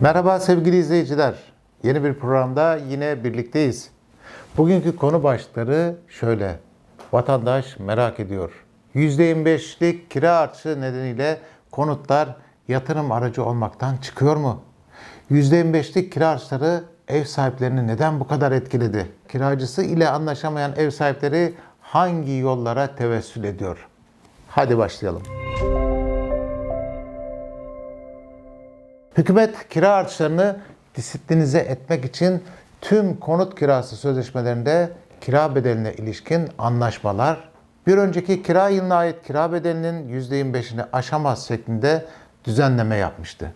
Merhaba sevgili izleyiciler. Yeni bir programda yine birlikteyiz. Bugünkü konu başlıkları şöyle. Vatandaş merak ediyor. %25'lik kira artışı nedeniyle konutlar yatırım aracı olmaktan çıkıyor mu? %25'lik kira artışları ev sahiplerini neden bu kadar etkiledi? Kiracısı ile anlaşamayan ev sahipleri hangi yollara tevessül ediyor? Hadi başlayalım. Hükümet kira artışlarını disiplinize etmek için tüm konut kirası sözleşmelerinde kira bedeline ilişkin anlaşmalar, bir önceki kira yılına ait kira bedelinin %25'ini aşamaz şeklinde düzenleme yapmıştı.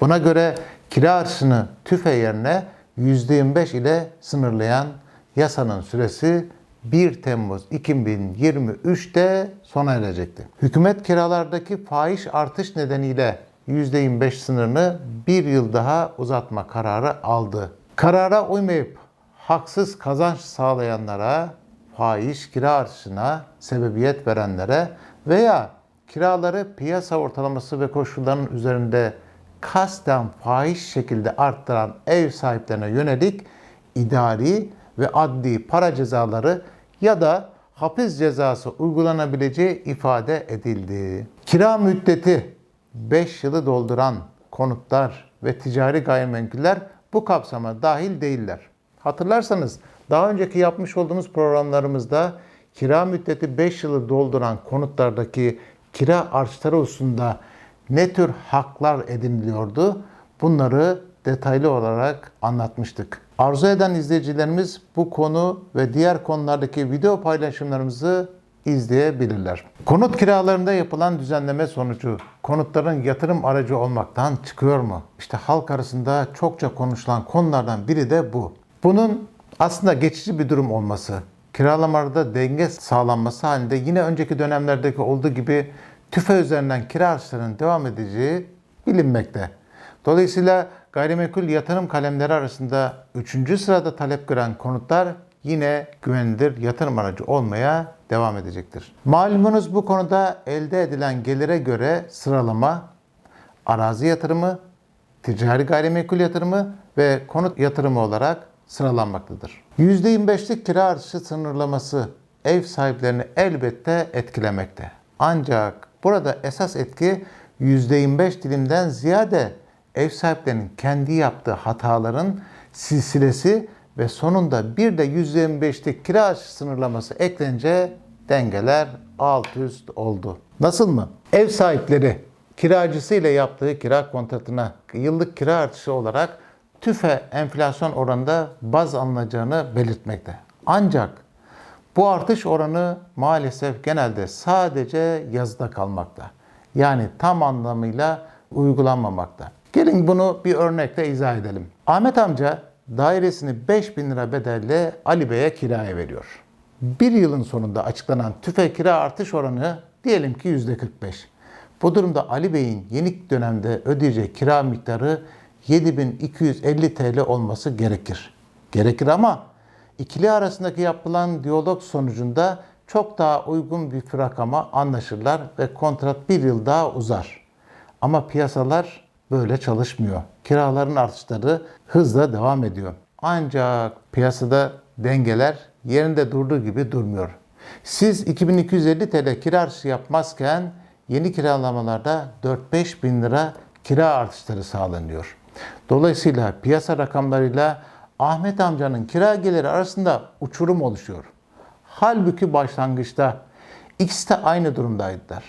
Buna göre kira artışını tüfe yerine %25 ile sınırlayan yasanın süresi 1 Temmuz 2023'te sona erecekti. Hükümet kiralardaki fahiş artış nedeniyle %25 sınırını bir yıl daha uzatma kararı aldı. Karara uymayıp haksız kazanç sağlayanlara, fahiş kira artışına sebebiyet verenlere veya kiraları piyasa ortalaması ve koşullarının üzerinde kasten fahiş şekilde arttıran ev sahiplerine yönelik idari ve adli para cezaları ya da hapis cezası uygulanabileceği ifade edildi. Kira müddeti 5 yılı dolduran konutlar ve ticari gayrimenkuller bu kapsama dahil değiller. Hatırlarsanız daha önceki yapmış olduğumuz programlarımızda kira müddeti 5 yılı dolduran konutlardaki kira artışları hususunda ne tür haklar ediniliyordu? Bunları detaylı olarak anlatmıştık. Arzu eden izleyicilerimiz bu konu ve diğer konulardaki video paylaşımlarımızı izleyebilirler. Konut kiralarında yapılan düzenleme sonucu konutların yatırım aracı olmaktan çıkıyor mu? İşte halk arasında çokça konuşulan konulardan biri de bu. Bunun aslında geçici bir durum olması, kiralamalarda denge sağlanması halinde yine önceki dönemlerdeki olduğu gibi tüfe üzerinden kira artışlarının devam edeceği bilinmekte. Dolayısıyla gayrimenkul yatırım kalemleri arasında 3. sırada talep gören konutlar yine güvenilir yatırım aracı olmaya devam edecektir. Malumunuz bu konuda elde edilen gelire göre sıralama arazi yatırımı, ticari gayrimenkul yatırımı ve konut yatırımı olarak sıralanmaktadır. %25'lik kira artışı sınırlaması ev sahiplerini elbette etkilemekte. Ancak burada esas etki %25 dilimden ziyade ev sahiplerinin kendi yaptığı hataların silsilesi ve sonunda bir de %25'lik kira sınırlaması eklenince dengeler alt üst oldu. Nasıl mı? Ev sahipleri kiracısı ile yaptığı kira kontratına yıllık kira artışı olarak tüfe enflasyon oranında baz alınacağını belirtmekte. Ancak bu artış oranı maalesef genelde sadece yazıda kalmakta. Yani tam anlamıyla uygulanmamakta. Gelin bunu bir örnekle izah edelim. Ahmet amca dairesini 5000 lira bedelle Ali Bey'e kiraya veriyor. Bir yılın sonunda açıklanan tüfe kira artış oranı diyelim ki %45. Bu durumda Ali Bey'in yeni dönemde ödeyeceği kira miktarı 7250 TL olması gerekir. Gerekir ama ikili arasındaki yapılan diyalog sonucunda çok daha uygun bir rakama anlaşırlar ve kontrat bir yıl daha uzar. Ama piyasalar böyle çalışmıyor. Kiraların artışları hızla devam ediyor. Ancak piyasada dengeler yerinde durduğu gibi durmuyor. Siz 2250 TL kira artışı yapmazken yeni kiralamalarda 4-5 bin lira kira artışları sağlanıyor. Dolayısıyla piyasa rakamlarıyla Ahmet amcanın kira geliri arasında uçurum oluşuyor. Halbuki başlangıçta ikisi de aynı durumdaydılar.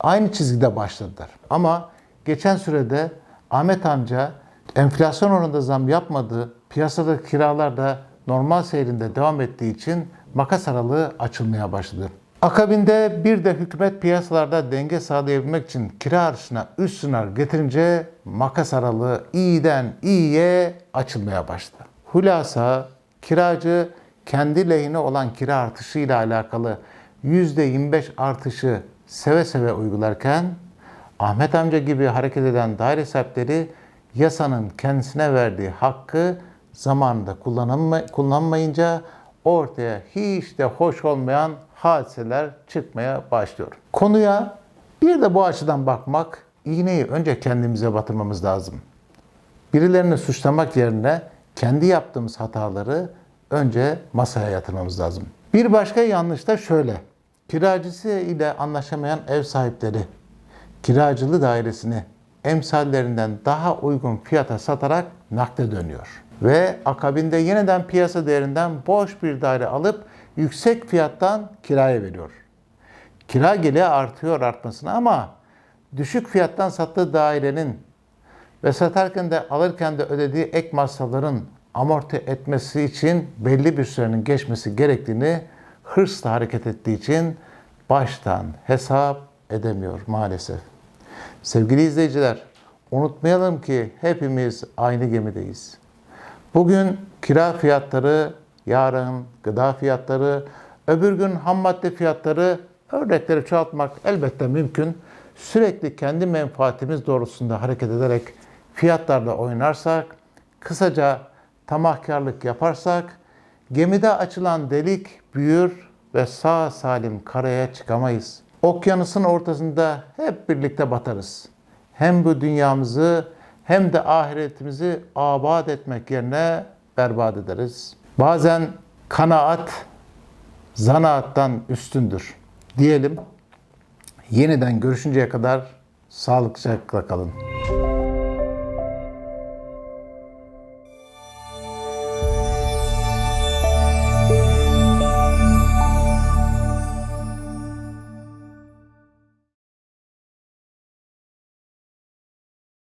Aynı çizgide başladılar. Ama geçen sürede Ahmet amca enflasyon oranında zam yapmadı, piyasada kiralar da normal seyrinde devam ettiği için makas aralığı açılmaya başladı. Akabinde bir de hükümet piyasalarda denge sağlayabilmek için kira artışına üst sınır getirince makas aralığı iyiden iyiye açılmaya başladı. Hulasa kiracı kendi lehine olan kira artışı ile alakalı %25 artışı seve seve uygularken Ahmet amca gibi hareket eden daire sahipleri yasanın kendisine verdiği hakkı zamanında kullanılma, kullanmayınca ortaya hiç de hoş olmayan hadiseler çıkmaya başlıyor. Konuya bir de bu açıdan bakmak, iğneyi önce kendimize batırmamız lazım. birilerini suçlamak yerine kendi yaptığımız hataları önce masaya yatırmamız lazım. Bir başka yanlış da şöyle. Kiracısı ile anlaşamayan ev sahipleri kiracılı dairesini emsallerinden daha uygun fiyata satarak nakde dönüyor. Ve akabinde yeniden piyasa değerinden boş bir daire alıp yüksek fiyattan kiraya veriyor. Kira geliri artıyor artmasına ama düşük fiyattan sattığı dairenin ve satarken de alırken de ödediği ek masrafların amorti etmesi için belli bir sürenin geçmesi gerektiğini hırsla hareket ettiği için baştan hesap edemiyor maalesef. Sevgili izleyiciler, unutmayalım ki hepimiz aynı gemideyiz. Bugün kira fiyatları, yarın gıda fiyatları, öbür gün ham madde fiyatları örnekleri çoğaltmak elbette mümkün. Sürekli kendi menfaatimiz doğrultusunda hareket ederek fiyatlarla oynarsak, kısaca tamahkarlık yaparsak, gemide açılan delik büyür ve sağ salim karaya çıkamayız. Okyanusun ortasında hep birlikte batarız. Hem bu dünyamızı hem de ahiretimizi abad etmek yerine berbat ederiz. Bazen kanaat zanaattan üstündür. Diyelim yeniden görüşünceye kadar sağlıkla kalın.